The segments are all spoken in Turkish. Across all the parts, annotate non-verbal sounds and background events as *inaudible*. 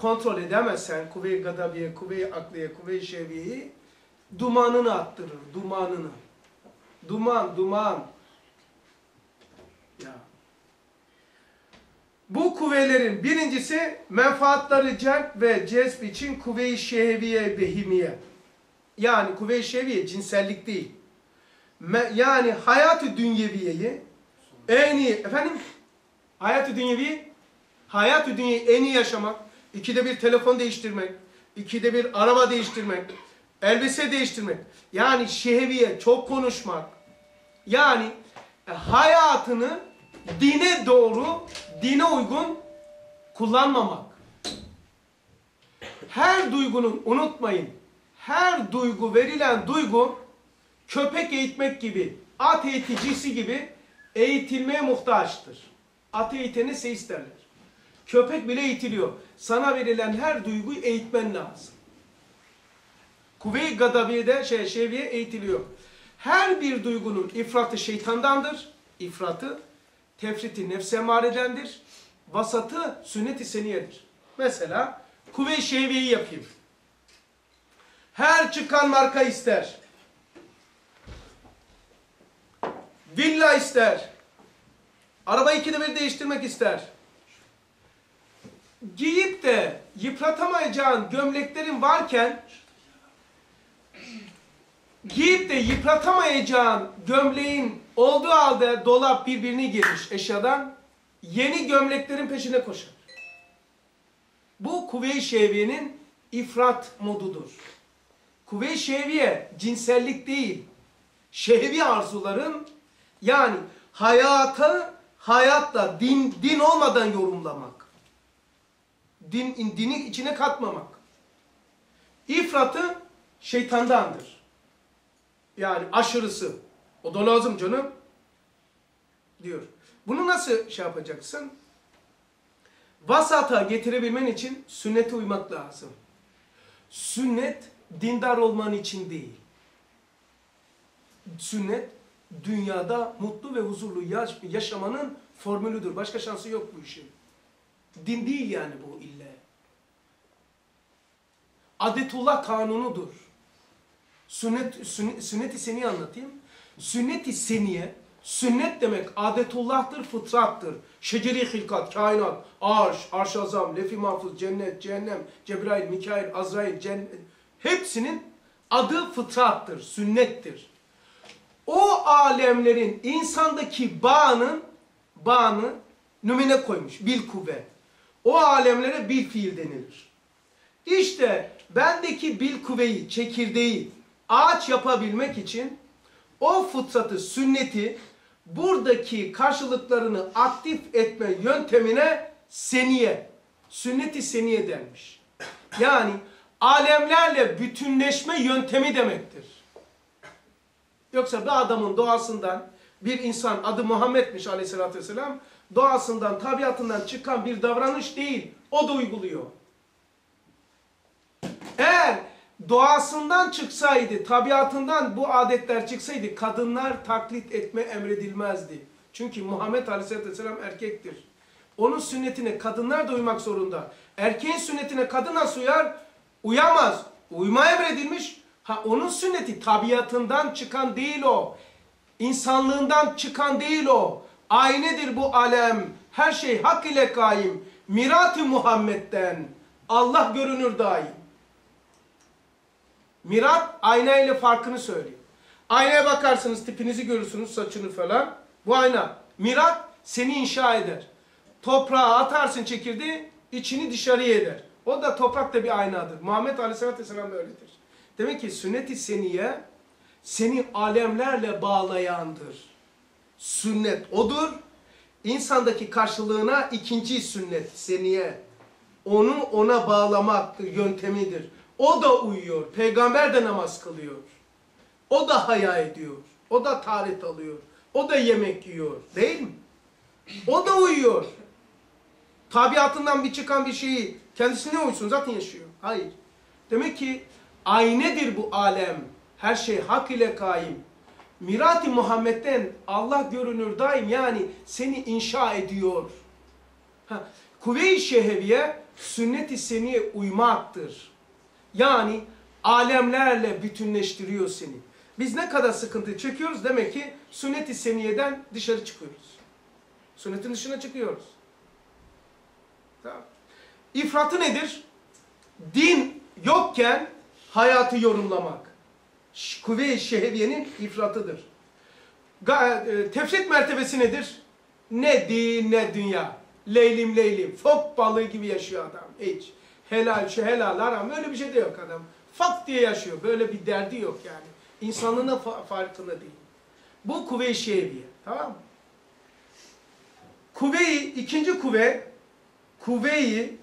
kontrol edemezsen kuvve-i gadabiye, kuvve-i akliye, kuvve-i şeviyeyi dumanını attırır, dumanını. Duman, duman. Ya. Bu kuvvelerin birincisi menfaatları celp ve cezb için kuvve-i şehviye behimiye. Yani kuvve-i şehviye cinsellik değil. Me- yani hayatı dünyeviyeyi en iyi, efendim hayatı dünyevi hayatı dünyayı en iyi yaşamak, ikide bir telefon değiştirmek, ikide bir araba değiştirmek, elbise değiştirmek. Yani şehviye çok konuşmak. Yani e, hayatını dine doğru, dine uygun kullanmamak. Her duygunun unutmayın. Her duygu verilen duygu köpek eğitmek gibi, at eğiticisi gibi eğitilmeye muhtaçtır. At eğiteni derler. Köpek bile eğitiliyor. Sana verilen her duyguyu eğitmen lazım. Kuvve-i gadabiye'de şey, şeviye eğitiliyor. Her bir duygunun ifratı şeytandandır. İfratı, tefriti nefse emaredendir. Vasatı sünnet-i seniyedir. Mesela kuvve-i şeviyeyi yapayım. Her çıkan marka ister. Villa ister. Araba ikide bir değiştirmek ister. Giyip de yıpratamayacağın gömleklerin varken giyip de yıpratamayacağın gömleğin olduğu halde dolap birbirini girmiş eşyadan yeni gömleklerin peşine koşar. Bu kuvve-i şeviyenin ifrat modudur. Kuvve-i şeviye cinsellik değil. Şehvi arzuların yani hayata hayatla din din olmadan yorumlamak. Din dini içine katmamak. İfratı şeytandandır. Yani aşırısı. O da lazım canım. Diyor. Bunu nasıl şey yapacaksın? Vasata getirebilmen için sünnete uymak lazım. Sünnet dindar olman için değil. Sünnet dünyada mutlu ve huzurlu yaş yaşamanın formülüdür. Başka şansı yok bu işin. Din değil yani bu ille. Adetullah kanunudur. Sünnet, sünnet, sünnet-i anlatayım. Sünnet-i seniye, sünnet demek adetullah'tır, fıtrattır. Şeceri hilkat, kainat, arş, arş azam, lefi mahfuz, cennet, cehennem, Cebrail, Mikail, Azrail, cennet. Hepsinin adı fıtrattır, sünnettir. O alemlerin insandaki bağının, bağını nümine koymuş, bil kuvve. O alemlere bil fiil denilir. İşte bendeki bil kuvveyi, çekirdeği ağaç yapabilmek için o fıtratı, sünneti buradaki karşılıklarını aktif etme yöntemine seniye, sünneti seniye denmiş. Yani alemlerle bütünleşme yöntemi demektir. Yoksa bir adamın doğasından bir insan adı Muhammed'miş aleyhissalatü vesselam doğasından, tabiatından çıkan bir davranış değil. O da uyguluyor. Eğer doğasından çıksaydı, tabiatından bu adetler çıksaydı kadınlar taklit etme emredilmezdi. Çünkü Muhammed Aleyhisselatü Vesselam erkektir. Onun sünnetine kadınlar da uymak zorunda. Erkeğin sünnetine kadın nasıl uyar? Uyamaz. Uyma emredilmiş. Ha onun sünneti tabiatından çıkan değil o. İnsanlığından çıkan değil o. Aynedir bu alem. Her şey hak ile kaim. Mirat-ı Muhammed'den. Allah görünür daim. Mirat ayna ile farkını söylüyor. Aynaya bakarsınız tipinizi görürsünüz saçını falan. Bu ayna. Mirat seni inşa eder. Toprağa atarsın çekirdeği içini dışarıya eder. O da toprak da bir aynadır. Muhammed Aleyhisselatü Vesselam öyledir. Demek ki sünnet-i seniye seni alemlerle bağlayandır. Sünnet odur. İnsandaki karşılığına ikinci sünnet seniye. Onu ona bağlamaktır, yöntemidir. O da uyuyor. Peygamber de namaz kılıyor. O da haya ediyor. O da taharet alıyor. O da yemek yiyor. Değil mi? O da uyuyor. Tabiatından bir çıkan bir şeyi kendisine uysun zaten yaşıyor. Hayır. Demek ki aynedir bu alem. Her şey hak ile kaim. Mirat-ı Muhammed'den Allah görünür daim yani seni inşa ediyor. Kuvve-i şehviye sünnet-i seniye uymaktır. Yani alemlerle bütünleştiriyor seni. Biz ne kadar sıkıntı çekiyoruz demek ki sünnet-i seniyeden dışarı çıkıyoruz. Sünnetin dışına çıkıyoruz. Tamam. İfratı nedir? Din yokken hayatı yorumlamak. Kuvve-i şehviyenin ifratıdır. E, tefrit mertebesi nedir? Ne din ne dünya. Leylim leylim. Fok balığı gibi yaşıyor adam. Hiç. Helal şu helal haram. Öyle bir şey de yok adam. Fak diye yaşıyor. Böyle bir derdi yok yani. İnsanlığına fa- farkında değil. Bu kuvve-i şehviye. Tamam mı? Kuvve-i, ikinci kuvve, kuvve-i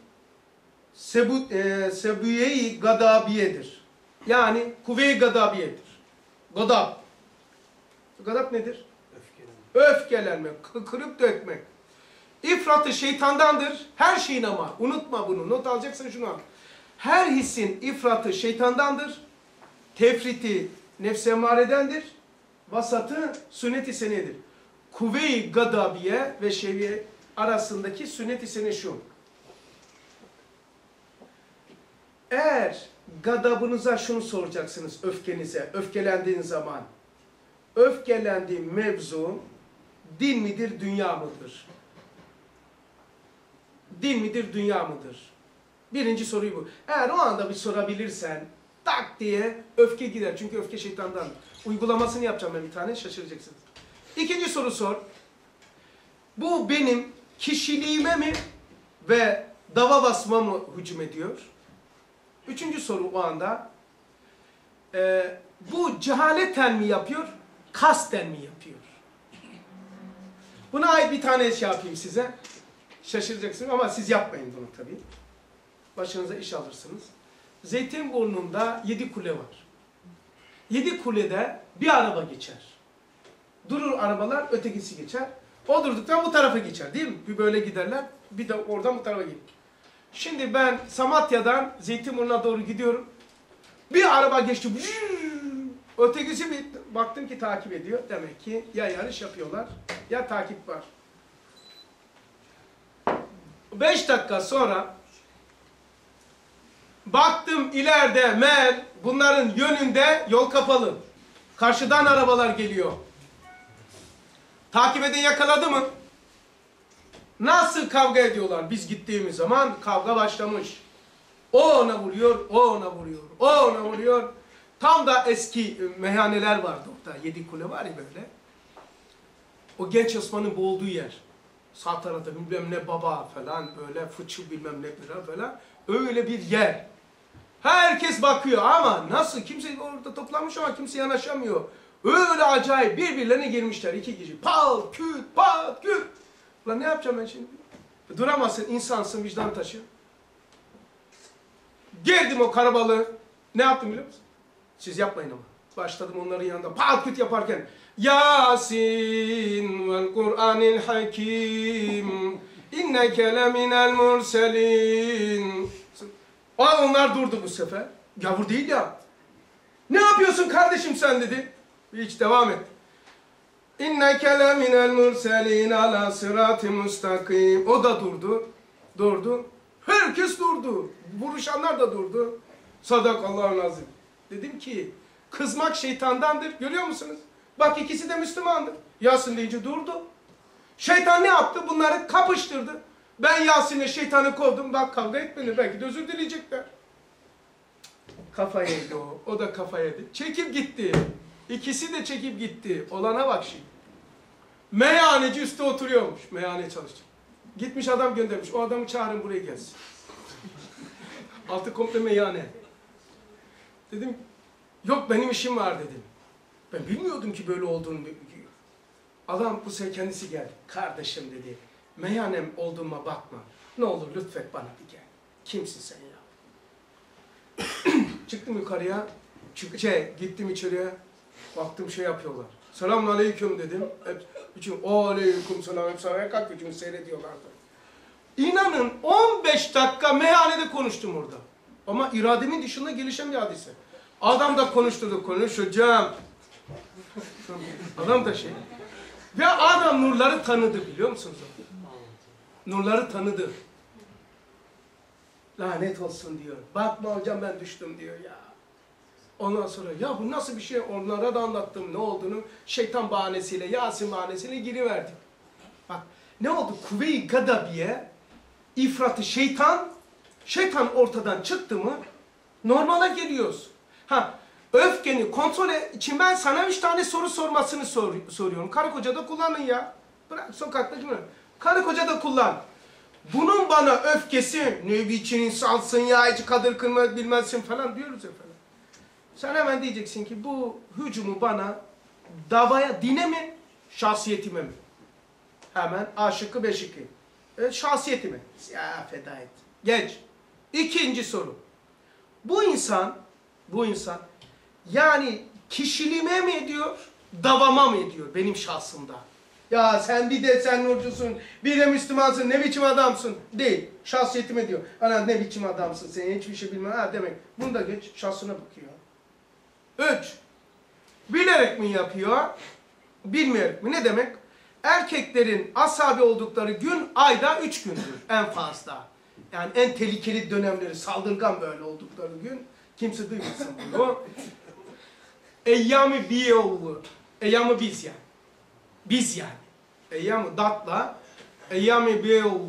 sebu, e, sebuye-i gadabiyedir. Yani kuvve-i gadabiyedir. Gadab. Gadab nedir? Öfkelenme. Öfkelenmek, kı- kırıp dökmek. İfratı şeytandandır. Her şeyin ama. Unutma bunu. Not alacaksın şunu al. Her hissin ifratı şeytandandır. Tefriti nefs emaredendir. Vasatı sünnet-i senedir. Kuvve-i gadabiye ve şeviye arasındaki sünnet-i sene şu. Eğer gadabınıza şunu soracaksınız öfkenize, öfkelendiğin zaman. Öfkelendiğim mevzu din midir, dünya mıdır? Din midir, dünya mıdır? Birinci soruyu bu. Eğer o anda bir sorabilirsen tak diye öfke gider. Çünkü öfke şeytandan. Uygulamasını yapacağım ben bir tane şaşıracaksınız. İkinci soru sor. Bu benim kişiliğime mi ve dava basma mı hücum ediyor? Üçüncü soru o anda. Ee, bu cehaleten mi yapıyor, kasten mi yapıyor? Buna ait bir tane şey yapayım size. Şaşıracaksınız ama siz yapmayın bunu tabii. Başınıza iş alırsınız. Zeytinburnu'nda yedi kule var. Yedi kulede bir araba geçer. Durur arabalar, ötekisi geçer. O durduktan bu tarafa geçer değil mi? Bir böyle giderler, bir de oradan bu tarafa gelir. Şimdi ben Samatya'dan Zeytinburnu'na doğru gidiyorum. Bir araba geçti. Ötekisi bir baktım ki takip ediyor. Demek ki ya yarış yapıyorlar ya takip var. Beş dakika sonra baktım ileride mel bunların yönünde yol kapalı. Karşıdan arabalar geliyor. Takip eden yakaladı mı? Nasıl kavga ediyorlar? Biz gittiğimiz zaman kavga başlamış. O ona vuruyor, o ona vuruyor, o ona vuruyor. Tam da eski meyhaneler vardı orada. Yedi kule var ya böyle. O genç Osman'ın boğulduğu yer. Sağ tarafta bilmem ne baba falan böyle fıçı bilmem ne bira falan. Öyle bir yer. Herkes bakıyor ama nasıl? Kimse orada toplanmış ama kimse yanaşamıyor. Öyle acayip birbirlerine girmişler iki kişi. Pal, küt, pat, küt. Ulan ne yapacağım ben şimdi? Duramazsın, insansın, vicdan taşı. Girdim o karabalığı. Ne yaptım biliyor musun? Siz yapmayın ama. Başladım onların yanında pat küt yaparken. Yasin vel Kur'anil hakim inneke leminel murselin. Aa, onlar durdu bu sefer. Gavur değil ya. Ne yapıyorsun kardeşim sen dedi. Hiç devam et. İnneke leminel murselin ala sırat-ı müstakim. O da durdu. Durdu. Herkes durdu. Vuruşanlar da durdu. Sadakallahu azim. Dedim ki kızmak şeytandandır. Görüyor musunuz? Bak ikisi de Müslümandır. Yasin deyince durdu. Şeytan ne yaptı? Bunları kapıştırdı. Ben Yasin'le şeytanı kovdum. Bak kavga etmedi. Belki de özür dileyecekler. Kafa yedi o. O da kafa yedi. Çekip gitti. İkisi de çekip gitti. Olana bak şimdi. Meyhaneci üstte oturuyormuş. Meyhane çalışacak. Gitmiş adam göndermiş. O adamı çağırın buraya gelsin. *laughs* Altı komple meyhane. Dedim yok benim işim var dedim. Ben bilmiyordum ki böyle olduğunu. Adam bu sefer kendisi geldi. Kardeşim dedi. Meyhanem olduğuma bakma. Ne olur lütfet bana bir gel. Kimsin sen ya? *clears throat* Çıktım yukarıya. Çık şey gittim içeriye. Baktım şey yapıyorlar. Selamun aleyküm dedim. Hep, üçün, o aleyküm selam. Hepsi ayağa kalktı. Çünkü seyrediyorlardı. İnanın 15 dakika meyhanede konuştum orada. Ama irademin dışında gelişen bir hadise. Adam da konuşturdu, konuşacağım. Adam da şey. Ve adam nurları tanıdı biliyor musunuz? Nurları tanıdı. Lanet olsun diyor. Bakma hocam ben düştüm diyor ya. Ondan sonra ya bu nasıl bir şey onlara da anlattım ne olduğunu. Şeytan bahanesiyle, Yasin bahanesiyle giriverdik. Bak ne oldu? Kuvve-i gadabiye, ifratı şeytan, şeytan ortadan çıktı mı normala geliyoruz. Ha öfkeni kontrol et- için ben sana üç tane soru sormasını sor, soruyorum. Karı koca da kullanın ya. Bırak sokakta mi? Karı koca da kullan. Bunun bana öfkesi ne biçim insansın ya hiç kadir kılmaz bilmezsin falan diyoruz efendim. Sen hemen diyeceksin ki bu hücumu bana davaya dine mi şahsiyetime mi? Hemen A şıkkı B. E, şahsiyetime. Ya feda et. Geç. İkinci soru. Bu insan, bu insan yani kişiliğime mi ediyor, davama mı ediyor benim şahsımda? Ya sen bir de sen nurcusun, bir de Müslümansın, ne biçim adamsın? Değil, şahsiyetime diyor. Ana ne biçim adamsın, sen hiçbir şey bilmem. Ha demek, bunu da geç, şahsına bakıyor. Üç, bilerek mi yapıyor, bilmeyerek mi? Ne demek? Erkeklerin asabi oldukları gün ayda üç gündür en fazla. Yani en tehlikeli dönemleri, saldırgan böyle oldukları gün. Kimse duymasın bunu. Eyyam-ı biyoğlu. Eyyam-ı biz yani. Biz yani. Eyyam-ı datla. Eyyam-ı biyoğlu.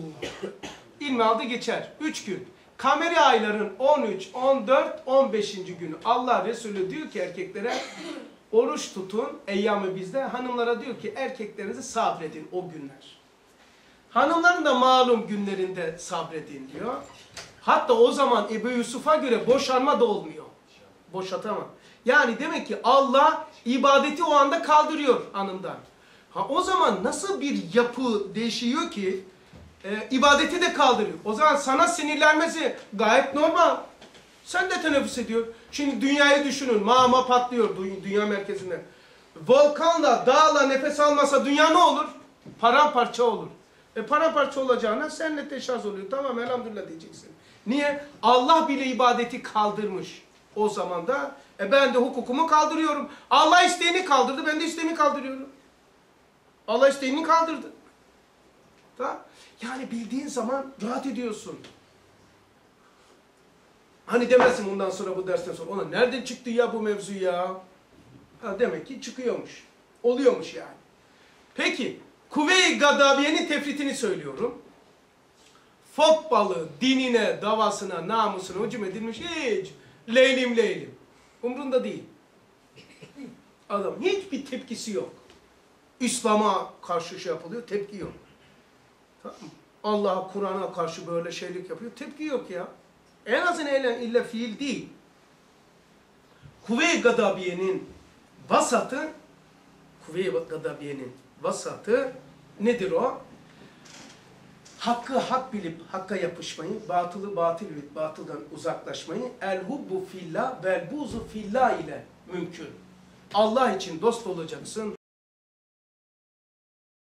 İlmi aldı geçer. Üç gün. Kameri ayların 13, 14, 15. günü Allah Resulü diyor ki erkeklere *coughs* oruç tutun. Eyyam-ı bizde. Hanımlara diyor ki erkeklerinizi sabredin o günler. Hanımların da malum günlerinde sabredin diyor. Hatta o zaman Ebu Yusuf'a göre boşanma da olmuyor. Boşatamam. Yani demek ki Allah ibadeti o anda kaldırıyor hanımdan. Ha o zaman nasıl bir yapı değişiyor ki e, ibadeti de kaldırıyor. O zaman sana sinirlenmesi gayet normal. Sen de teneffüs ediyor. Şimdi dünyayı düşünün. Mağma patlıyor dü- dünya merkezinde. Volkanla, dağla nefes almasa dünya ne olur? Paramparça olur. E paramparça olacağına senle teşhis oluyor. Tamam elhamdülillah diyeceksin. Niye? Allah bile ibadeti kaldırmış. O zaman da e ben de hukukumu kaldırıyorum. Allah isteğini kaldırdı, ben de isteğimi kaldırıyorum. Allah isteğini kaldırdı. Tamam. Yani bildiğin zaman rahat ediyorsun. Hani demezsin bundan sonra bu dersten sonra ona nereden çıktı ya bu mevzu ya? Ha, demek ki çıkıyormuş. Oluyormuş yani. Peki Kuvve-i Gadabiye'nin tefritini söylüyorum. Fok balığı dinine, davasına, namusuna hücum edilmiş hiç leylim leylim. Umrunda değil. Adam hiçbir tepkisi yok. İslam'a karşı şey yapılıyor, tepki yok. Tamam? Allah'a, Kur'an'a karşı böyle şeylik yapıyor, tepki yok ya. En azından illa, illa fiil değil. Kuvve-i Gadabiye'nin vasatı, Kuvve-i Gadabiye'nin vasatı nedir o? Hakkı hak bilip hakka yapışmayı, batılı batıl bilip batıldan uzaklaşmayı, el hubbu fillah vel buzu fillah ile mümkün. Allah için dost olacaksın,